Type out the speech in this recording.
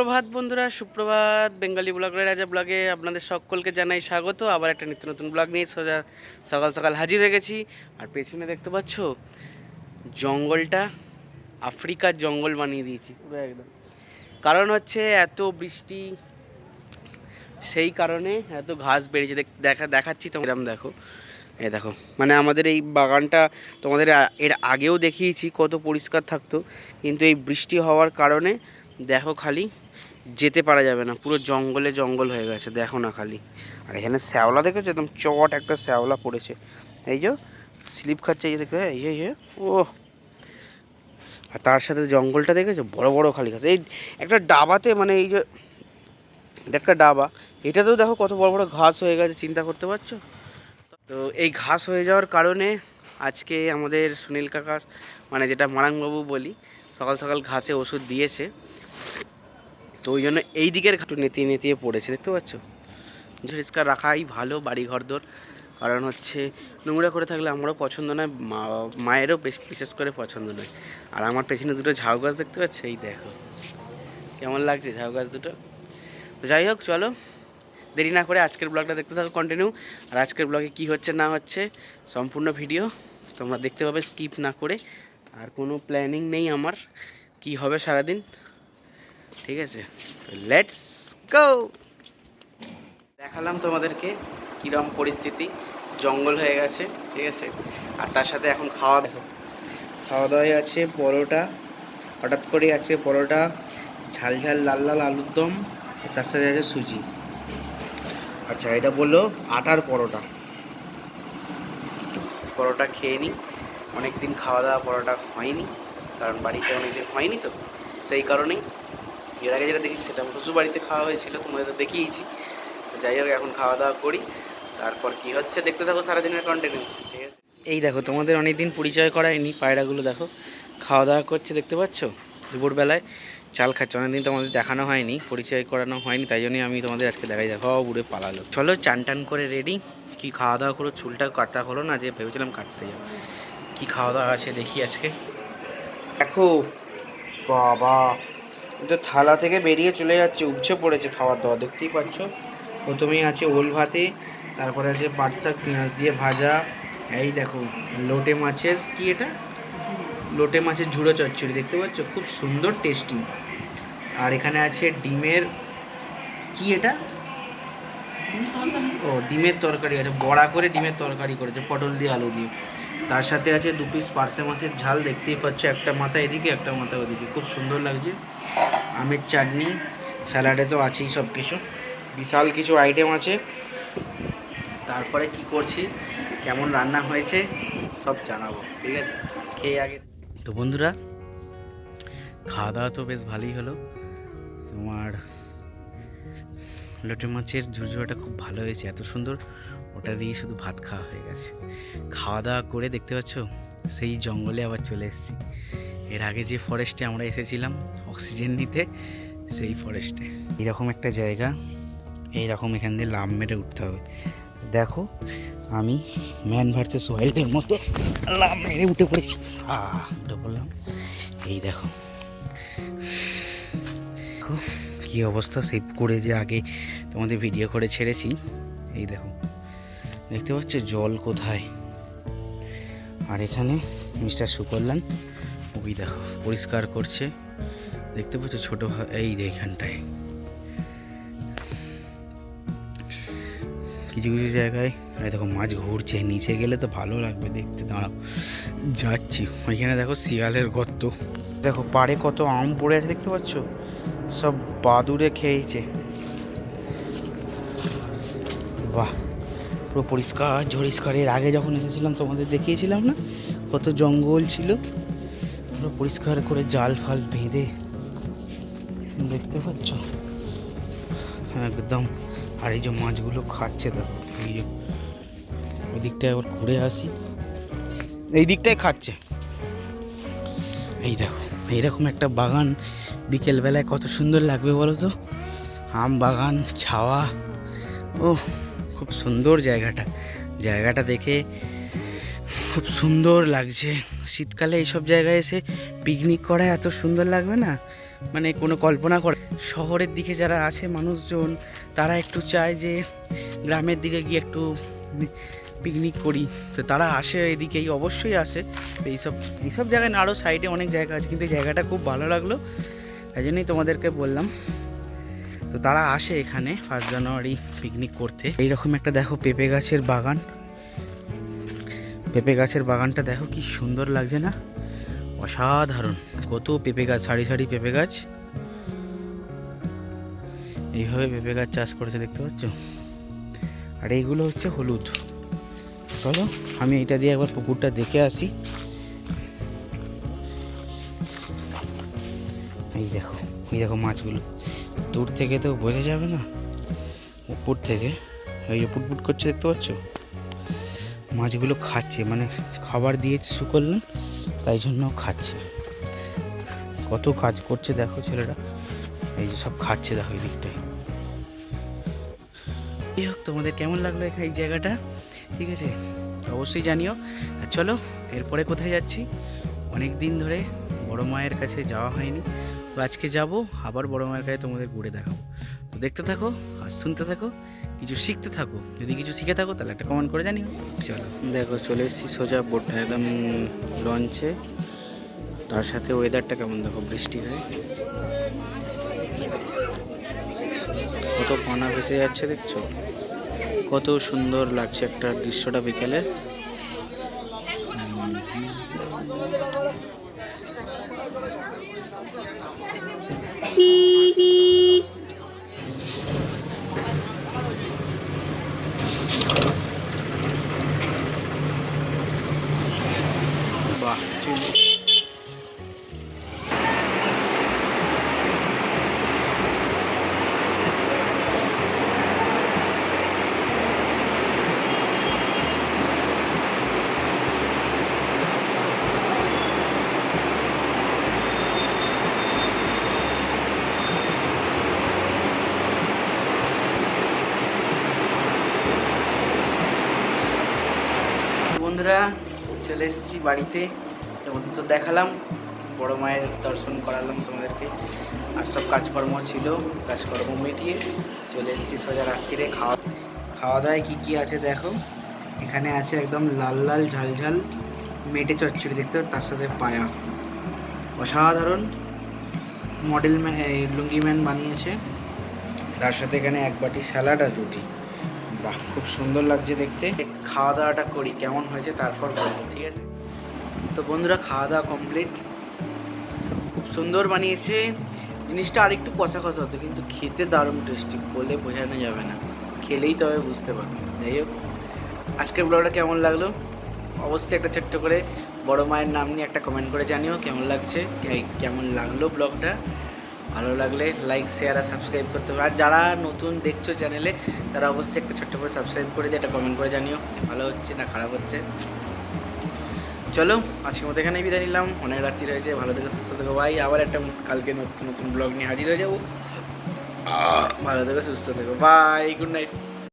সুপ্রভাত বন্ধুরা সুপ্রভাত বেঙ্গলি ব্লগের রাজা ব্লগে আপনাদের সকলকে জানাই স্বাগত। আবার একটা নিত্য নতুন ব্লগ নিয়ে সোজা সকাল সকাল হাজির হয়ে গেছি। আর পেছনে দেখতে পাচ্ছ জঙ্গলটা আফ্রিকার জঙ্গল বানিয়ে দিয়েছি। পুরো একদম। কারণ হচ্ছে এত বৃষ্টি সেই কারণে এত ঘাস বেড়েছে। দেখ- দেখা দেখাচ্ছি তোমরা দেখো। এ দেখো মানে আমাদের এই বাগানটা তোমাদের এর আগেও দেখিয়েছি কত পরিষ্কার থাকতো। কিন্তু এই বৃষ্টি হওয়ার কারণে দেখো খালি যেতে পারা যাবে না। পুরো জঙ্গলে জঙ্গল হয়ে গেছে দেখো না খালি। আর এখানে শ্যাওলা দেখেছ? একদম চট একটা শ্যাওলা পড়েছে। এই যে স্লিপ খাচ্ছে এই দেখো এই যে, ও আর তার সাথে জঙ্গলটা দেখেছ? বড় বড় খালি গাছ এই একটা ডাবাতে মানে এই যে একটা ডাবা। এটাতেও দেখো কত বড় বড় ঘাস হয়ে গেছে চিন্তা করতে পারছ? তো এই ঘাস হয়ে যাওয়ার কারণে আজকে আমাদের সুনীল কাকা মানে যেটা মারাংবাবু বলি সকাল সকাল ঘাসে ওষুধ দিয়েছে। ওই জন্য এই দিকের একটু নেতিয়ে নেতিয়ে পড়েছে, দেখতে পাচ্ছ? পরিষ্কার রাখাই ভালো বাড়ি ঘরদোর কারণ হচ্ছে নোংরা করে থাকলে আমারও পছন্দ নয় মায়েরও বেশ বিশেষ করে পছন্দ নয়। আর আমার পেছনে দুটো ঝাউ গাছ দেখতে পাচ্ছ? এই দেখো। কেমন লাগছে ঝাউ গাছ দুটো? যাই হোক, চলো। দেরি না করে আজকের ব্লগটা দেখতে থাকো কন্টিনিউ আর আজকের ব্লগে কি হচ্ছে, না হচ্ছে, সম্পূর্ণ ভিডিও তোমরা দেখতে পাবে স্কিপ না করে। আর কোনো প্ল্যানিং নেই আমার, কি হবে সারাদিন। ঠিক আছে? লেটস গো দেখালাম তোমাদেরকে কীরকম পরিস্থিতি। জঙ্গল হয়ে গেছে, ঠিক আছে? আর তার সাথে এখন খাওয়া দেখো খাওয়া দাওয়ায় আছে পরোটা। হঠাৎ করে আছে পরোটা, ঝাল ঝাল লাল লাল আলুর দম তার সাথে আছে সুজি। আচ্ছা এটা বলল আটার পরোটা। পরোটা খেয়ে নিই অনেক দিন খাওয়া দাওয়া পরোটা হয়নি, কারণ বাড়িতে অনেক দিন হয়নি তো, সেই কারণেই এর আগে যেটা দেখি সেটা শ্বশুর বাড়িতে খাওয়া হয়েছিল, তোমাদের তো দেখিয়েছি। যাই হোক, এখন খাওয়া দাওয়া করি। তারপর কি হচ্ছে দেখতে থাকো সারাদিনের কন্টিনিউ ঠিক আছে? এই দেখো, তোমাদের অনেক দিন পরিচয় করায়নি, পায়রাগুলো দেখো। খাওয়া দাওয়া করছে, দেখতে পাচ্ছ? দুপুরবেলায় চাল খাচ্ছে। অনেকদিন তোমাদের দেখানো হয়নি, পরিচয় করানো হয়নি, তাই জন্যই আমি তোমাদের আজকে দেখাই দেখো। উড়ে পালালো। চলো চান টান করে রেডি কি খাওয়া দাওয়া করো, চুলটা কাটা হলো না যে ভেবেছিলাম কাটতে যাব। কি খাওয়া দাওয়া আছে দেখি আজকে। দেখো, বাবা! এ তো থালা থেকে বেরিয়ে চলে যাচ্ছে, উপচে পড়েছে খাওয়ার দাওয়া, দেখতেই পাচ্ছ। প্রথমেই আছে ওল ভাতে, তারপরে আছে পাট শাক পেঁয়াজ দিয়ে ভাজা। এই দেখো, লোটে মাছের, কি এটা? লোটে মাছের ঝুড়ো চচ্চড়ি, দেখতে পাচ্ছ? খুব সুন্দর টেস্টি আর এখানে আছে ডিমের, কি এটা? ও, ডিমের তরকারি আছে, বড়া করে ডিমের তরকারি করেছে, পটল দিয়ে আলু দিয়ে। তার সাথে আছে দু পিস পার্সে মাছের ঝাল, দেখতেই পাচ্ছ একটা মাথা এদিকে, একটা মাথা ওদিকে। খুব সুন্দর লাগছে। আমের চাটনি, স্যালাডে তো আছেই সব কিছু বিশাল কিছু আইটেম আছে। তারপরে কি করছি? কেমন রান্না হয়েছে? সব জানাব, ঠিক আছে? খেয়ে আগে। তো বন্ধুরা খাওয়া দাওয়া তো বেশ ভালোই হলো। তোমার লোটে মাছের ঝুরঝুরাটা খুব ভালো হয়েছে, এত সুন্দর। ওটা দিয়ে শুধু ভাত খাওয়া হয়ে গেছে। খাওয়া দাওয়া করে দেখতে পাচ্ছ, সেই জঙ্গলে আবার চলে এসেছি। এর আগে যে ফরেস্টে আমরা এসেছিলাম অক্সিজেন নিতে, সেই ফরেস্টে এরকম একটা জায়গা, এইরকম এখান দিয়ে লাভ মেরে উঠতে হবে। দেখো, আমি ম্যান ভার্সেস ওয়াইল্ডের মতো লাভ মেরে উঠে পড়েছি। উঠে পড়লাম। এই দেখো। কী অবস্থা সেভ করে যে আগে তোমাদের ভিডিও করে ছেড়েছি। এই দেখো। দেখতে পাচ্ছ জল কোথায়? আর এখানে মিস্টার সুকল্যাণ ওই দেখো, পরিষ্কার করছে। দেখতে পাচ্ছ ছোটো এই যে এখানটায়। কিছু কিছু জায়গায় দেখো মাছ ঘুরছে, নিচে গেলে তো ভালো লাগবে দেখতে, দাঁড়াও, যাচ্ছি। ওইখানে দেখো শিয়ালের গর্ত। দেখো পাড়ে কত আম পড়ে আছে, দেখতে পাচ্ছ? সব বাদুরে খেয়েছে। বাহ! পুরো পরিষ্কার ঝরিষ্কার। এর আগে যখন এসেছিলাম, তোমাদের দেখিয়েছিলাম না? কত জঙ্গল ছিল। পুরো পরিষ্কার করে জাল ফাল বেঁধে। দেখতে পাচ্ছ? একদম। আর এই যে মাছগুলো খাচ্ছে, দেখো। এই যে ওই দিকটায় আবার ঘুরে আসি। এই দিকটায় খাচ্ছে। এই দেখো, এইরকম একটা বাগান বিকেলবেলায় কত সুন্দর লাগবে বলো তো? আম বাগান, ছাওয়া ও খুব সুন্দর জায়গাটা। জায়গাটা দেখে খুব সুন্দর লাগছে। শীতকালে এইসব জায়গায় এসে পিকনিক করা এত সুন্দর লাগবে না? মানে কোনো কল্পনা করে শহরের দিকে যারা আছে মানুষজন, তারা একটু চায় যে গ্রামের দিকে গিয়ে একটু পিকনিক করি। তো তারা আসে এদিকেই, অবশ্যই আসে। এইসব এইসব জায়গায় না আরও সাইডে অনেক জায়গা আছে, কিন্তু জায়গাটা খুব ভালো লাগল। তাই জন্যই তোমাদেরকে বললাম। তো তারা আসে এখানে ফার্স্ট জানুয়ারি পিকনিক করতে। এইরকম একটা দেখো পেঁপে গাছের বাগান। পেঁপে গাছের বাগানটা দেখো কি সুন্দর লাগছে না? অসাধারণ। কত পেঁপে গাছ, সারি সারি পেঁপে গাছ। এইভাবে পেঁপে গাছ চাষ করেছে, দেখতে পাচ্ছ? আর এইগুলো হচ্ছে হলুদ। চলো, আমি এটা দিয়ে একবার পুকুরটা দেখে আসি। এই দেখো এই দেখো মাছগুলো। দূর থেকে তো বোঝা যাবে না। উপর থেকে। ওই যে পুটপুট করছে, দেখতে পাচ্ছ? মাছগুলো খাচ্ছে মানে খাবার দিয়েছে শুকলন তাই জন্য খাচ্ছে। কত কাজ করছে দেখো ছেলেটা এই যে সব খাচ্ছে দেখো এই দিকটায় যাই হোক, তোমাদের কেমন লাগল এখানে এই জায়গাটা? ঠিক আছে? অবশ্যই জানিও। আর চলো, এরপরে কোথায় যাচ্ছি? অনেক দিন ধরে বড় মায়ের কাছে যাওয়া হয়নি। তো আজকে যাব, আবার বড় মায়ের কাছে তোমাদের ঘুরে দেখাবো। তো দেখতে থাকো আর শুনতে থাকো, কিছু শিখতে থাকো। যদি কিছু শিখে থাকো, তাহলে একটা কমেন্ট করে জানিও। চলো। দেখো, চলে এসেছি সোজা বোট একদম লঞ্চে তার সাথে ওয়েদারটা কেমন দেখো, বৃষ্টি হয়। কত পানা ভেসে যাচ্ছে দেখছ? কত সুন্দর লাগছে একটা দৃশ্যটা বিকেলে। বন্ধুরা চলে এসেছি বাড়িতে। তোমাদের তো দেখালাম। বড় মায়ের দর্শন করালাম তোমাদেরকে। আর সব কাজকর্ম ছিল, কাজকর্ম মিটিয়ে চলে এসেছি সোজা রাত্রিরে খাওয়া খাওয়া দাওয়ায় কী কী আছে দেখো। এখানে আছে একদম লাল লাল ঝাল ঝাল মেটে চচ্চড়ি, দেখতে তার সাথে পায়া। অসাধারণ। মডেল ম্যান লুঙ্গি ম্যান বানিয়েছে। তার সাথে এখানে এক বাটি স্যালাড আর রুটি। বাহ, খুব সুন্দর লাগছে দেখতে। খাওয়া দাওয়াটা করি, কেমন হয়েছে তারপর বলব, ঠিক আছে? তো বন্ধুরা, খাওয়া দাওয়া কমপ্লিট খুব সুন্দর বানিয়েছে। জিনিসটা আরেকটু পচা কথা হতো, কিন্তু খেতে দারুণ টেস্টি বলে বোঝানো যাবে না। খেলেই তবে বুঝতে পারবে যাই হোক, আজকের ব্লগটা কেমন লাগল? অবশ্যই একটা ছোট্ট করে বড় মায়ের নাম নিয়ে একটা কমেন্ট করে জানিও কেমন লাগছে কেমন লাগল ব্লগটা ভালো লাগলে লাইক শেয়ার আর সাবস্ক্রাইব করতে হবে। আর যারা নতুন দেখছ চ্যানেলে তারা অবশ্যই একটা ছোট্ট করে সাবস্ক্রাইব করে দিয়ে একটা কমেন্ট করে জানিও ভালো হচ্ছে না খারাপ হচ্ছে। চলো, আজকের মতো এখানেই বিদায় নিলাম। অনেক রাত্রি রয়েছে, ভালো থেকে, সুস্থ থেকো ভাই আবার একটা কালকে নতুন নতুন ব্লগ নিয়ে হাজির হয়ে যাব। ভালো থেকে, সুস্থ থেকো বাই গুড নাইট